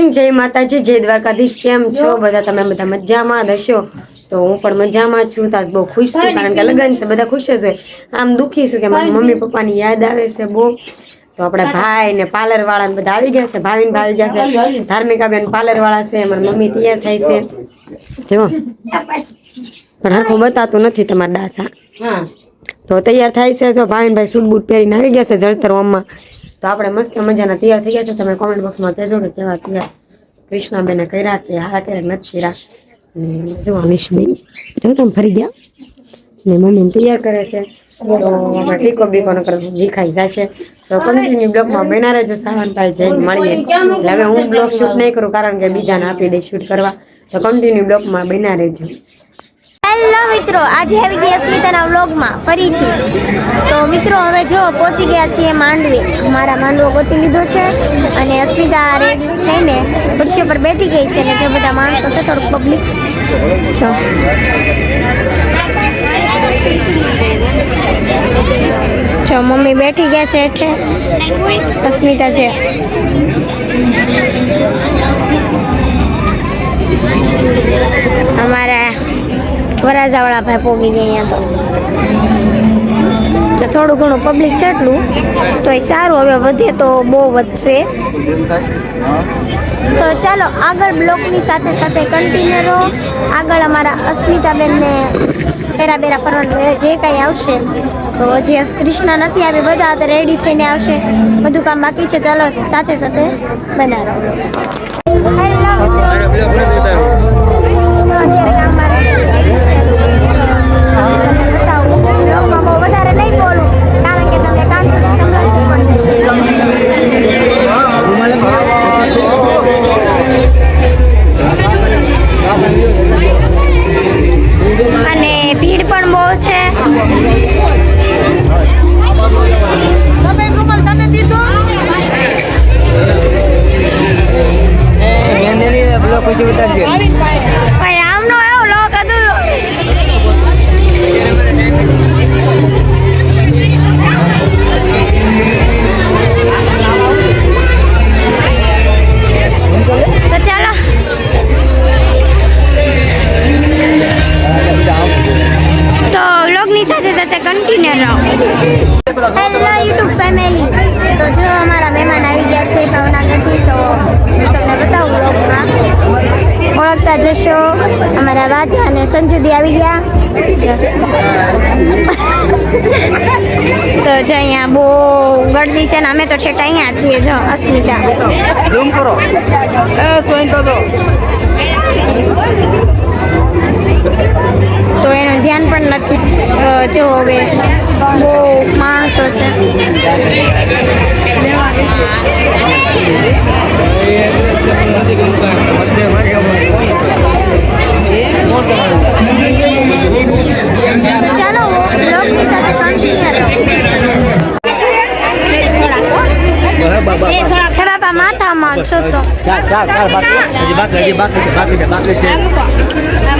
Morning જય માતાજી જય દ્વારકાધીશ. કેમ છો? બધા તમે બધા મજામાં હશો? તો હું પણ મજામાં છું. તાસ બહુ ખુશ છું કારણ કે લગ્ન છે બધા ખુશ જ હોય. આમ દુખી છું કે મારા મમ્મી પપ્પાની યાદ આવે છે બહુ. તો આપણા ભાઈ ને પાર્લર વાળા ને બધા આવી ગયા છે ભાવિન ભાઈ ગયા છે. ધાર્મિકા બેન પાર્લર વાળા છે મારી મમ્મી તૈયાર થાય છે. જો. પણ હરખું બતાતું નથી તમારા દાસા. હા. તો તૈયાર થાય છે તો ભાવિનભાઈ સૂટ બૂટ પહેરીને આવી ગયા છે જળતર ઓમમાં તો આપણે મસ્ત મજાના તૈયાર થઈ ગયા છે. તમે કોમેન્ટ બોક્સમાં કહેજો કે કેવા તૈયાર કૃષ્ણાબેને કર્યા કે હારા કર્યા નથી કર્યા. જો અમીશબેન જો તમે ફરી ગયા. ને મમ્મીને તૈયાર કરે છે. તો આપણે ટીકો બીકો ન કરે વિખાઈ જશે. તો કન્ટિન્યુ બ્લોગમાં બના રહેજો. સાવનભાઈ જઈને મળીએ. હવે હું બ્લોગ શૂટ નહીં કરું કારણ કે બીજાને આપી દઈ શૂટ કરવા. તો કન્ટિન્યુ બ્લોગમાં બના રહેજો. હેલો મિત્રો, આજે આવી ગયા અસ્મિતાના વ્લોગમાં ફરીથી. તો મિત્રો, હવે જો પહોંચી ગયા છીએ માંડવી. મારા માંડવો ગોતી લીધો છે અને અસ્મિતા રેડી થઈને ખુરશી પર બેઠી ગઈ છે અને જો બધા માણસો છે, થોડુંક પબ્લિક જો. જો, મમ્મી બેઠી ગયા છે એટલે અસ્મિતા છે. અમારા વરાજાવાળા ભાઈ પોગી ગયા અહીંયા તો. જો થોડું ઘણું પબ્લિક છે એટલું, તો એ સારું હવે વધે તો બહુ વધશે. તો ચાલો, આગળ બ્લોકની સાથે સાથે કન્ટિન્યુ આગળ અમારા અસ્મિતાબેનને પેરા બેરા ફરવાનું જે કાંઈ આવશે, તો જે કૃષ્ણ નથી આવી, બધા તો રેડી થઈને આવશે. બધું કામ બાકી છે, ચાલો સાથે સાથે બના અને ભીડ પણ બહુ છે. બ્લોક પછી ઉતારજે હેલો યુટ્યુબ ફેમિલી તો જો અમારા મહેમાન આવી ગયા છે ભાવનગરથી તો હું તમને બતાવું બ્લોગમાં ઓળખતા જશો. અમારા વાજા અને સંજુદી આવી ગયા. તો જો અહીંયા બહુ ગળદી છે ને અમે તો છેટા અહીંયા છીએ જો અસ્મિતા. કરો. તો એનું ધ્યાન પણ નથી જો હવે બહુ માણસો છે. ચાલો બ્લોગની સાથે કન્ટિન્યુ હે માથામાં છો તો. ચાલ બાકી ચાલ બાકી હજી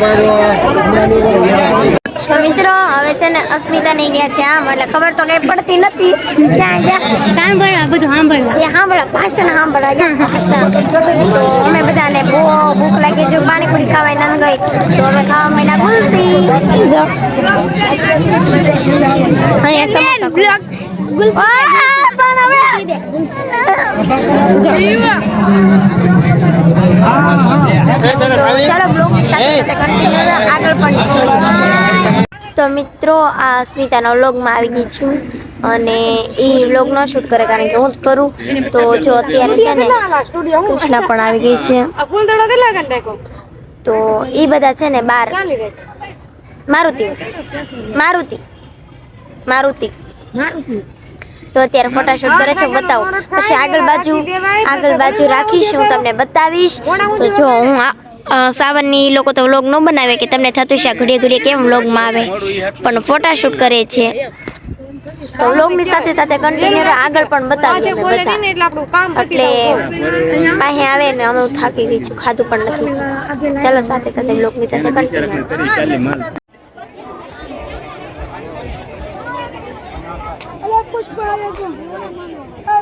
બાકી ઊભા છે તો મિત્રો હવે છે ને અસ્મિતા નહીં ગયા છે આમ એટલે ખબર તો કઈ પડતી નથી. ક્યાં ગયા સાંભળવા બધું સાંભળવા. એ સાંભળવા ભાષણ સાંભળવા ગયા ભાષણ. તો અમે બધાને બહુ ભૂખ લાગી જો પાણીપુરી ખાવાય ન ગઈ તો હવે ખાવા માંડ્યા ગુલતી જો. અહીંયા સમોસા બ્લોક પણ હવે ચાલો આગળ પણ તો મિત્રો આ સ્મિતાના વ્લોગમાં આવી ગઈ છું અને એ વ્લોગ ન શૂટ કરે કારણ કે હું જ કરું. તો જો અત્યારે છે ને કૃષ્ણા પણ આવી ગઈ છે. તો એ બધા છે ને બાર. મારુતિ. મારુતિ. મારુતિ. તો અત્યારે ફોટોશૂટ કરે છે બતાવો. પછી આગળ બાજુ આગળ બાજુ રાખીશ હું તમને બતાવીશ. તો જો હું સાવનની લોકો તો વ્લોગ ન બનાવે કે તમને થતું છે આ ઘડીએ ઘડીએ કેમ વ્લોગમાં આવે. પણ ફોટોશૂટ કરે છે. તો વ્લોગની સાથે સાથે કન્ટિન્યુ આગળ પણ બતાવીએ અમે બધા એટલે પાસે આવે ને અમે હું થાકી ગઈ છું ખાધું પણ નથી ચાલો સાથે સાથે બ્લોગની સાથે કન્ટિન્યુ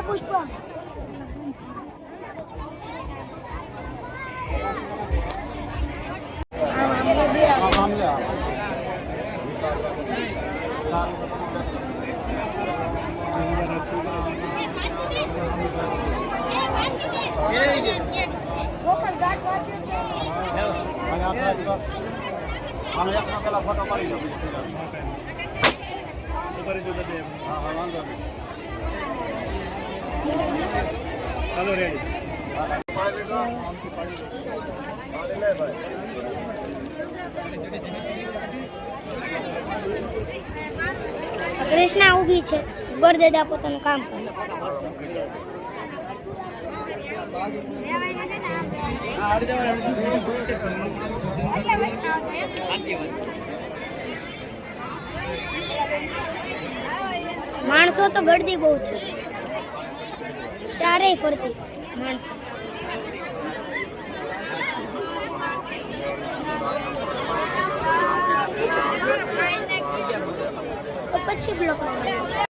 પુષ્પા અમે એકનો પેલા ફોટો પાડી દો બીજો હા હા વાંધો નહીં કૃષ્ણા ઊભી છે. ગોરદેદા પોતાનું કામ કરે. માણસો તો ગળદી બહુ છે. ફરતી માણસો પછી બ્લોક